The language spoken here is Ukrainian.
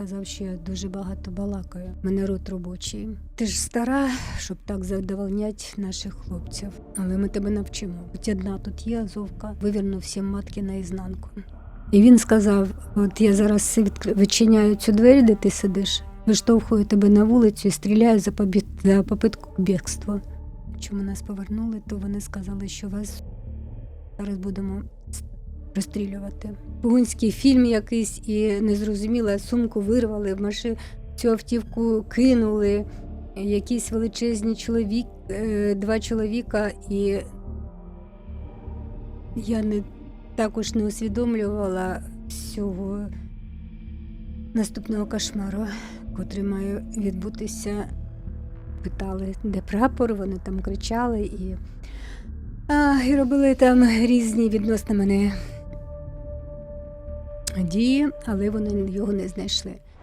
сказав, що я дуже багато балакаю. Мене рот робочий. Ти ж стара, щоб так задовольнять наших хлопців. Але ми тебе навчимо. Хоч одна тут є азовка, виверну всім матки наізнанку. І він сказав: от я зараз відчиняю цю двері, де ти сидиш, виштовхую тебе на вулицю і стріляю за, побіт... за попитку к бігству. Чому нас повернули, то вони сказали, що вас зараз будемо розстрілювати. Погунський фільм якийсь і незрозуміло, сумку вирвали, в машину цю автівку кинули. Якісь величезні чоловік, е, два чоловіка, і я не також не усвідомлювала всього наступного кошмару, котрий має відбутися. Питали, де прапор, вони там кричали і, а, і робили там різні відносно мене дії, але вони його не знайшли.